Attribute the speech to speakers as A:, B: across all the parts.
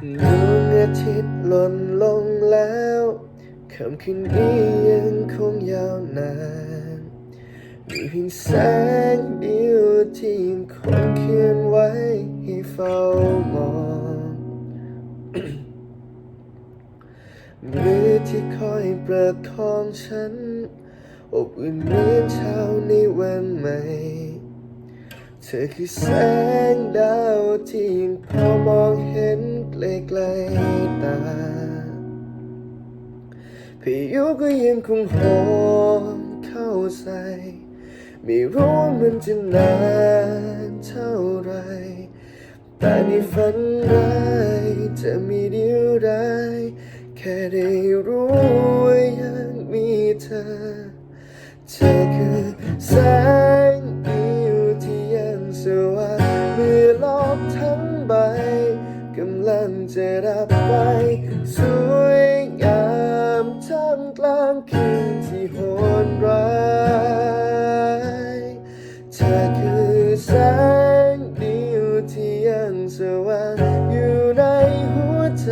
A: ดวงอาทิตย์หล่นลงแล้วค่ำคืนนี้ยังคงยาวนานมีเพียงแสงเดียวที่ยังคงเขียนไว้ให้เฝ้ามองมือที่คอยประคองฉัน อบอุ่นเหมือนเช้าในวันใหม่ ธอคือแสงดาวที่ยังพอมองเห็นไกลๆตาพายุก็ยังคงโหมเข้าใส่ไม่รู้ว่ามันจะนานเท่าไร แต่ในฝันร้ายจะมีเดียวดายแค่ได้รู้ว่ายังมีเธอ เธอคือแสง จะดับไปสวยงามท่ามกลางคืนที่โหดร้ายเธอคือแสงเดียวที่ยังสว่างอยู่ในหัวใจ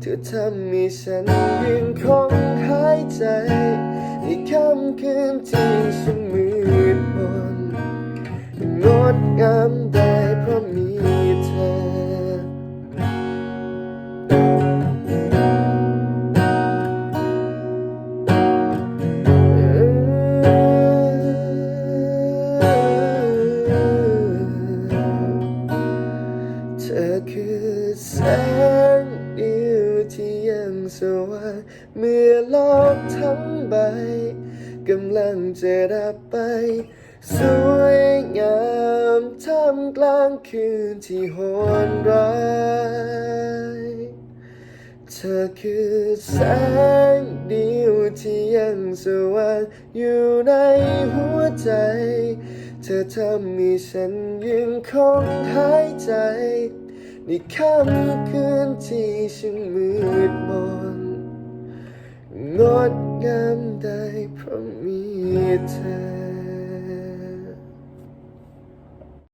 A: เธอทำให้ฉันยังคงหายใจในค่ำคืนที่ฉันมืดมนงดงามได้ แสงเดียวที่ยังสว่างเมื่อโลกทั้งใบกำลังจะดับไป สวยงามท่ามกลางคืนที่โหดร้ายเธอคือแสงเดียวที่ยังสว่างอยู่ในหัวใจ เธอทำให้ฉันยังคงหายใจ ในค่ำคืนที่ฉันมืดมนงดงามได้เพราะมีเธอ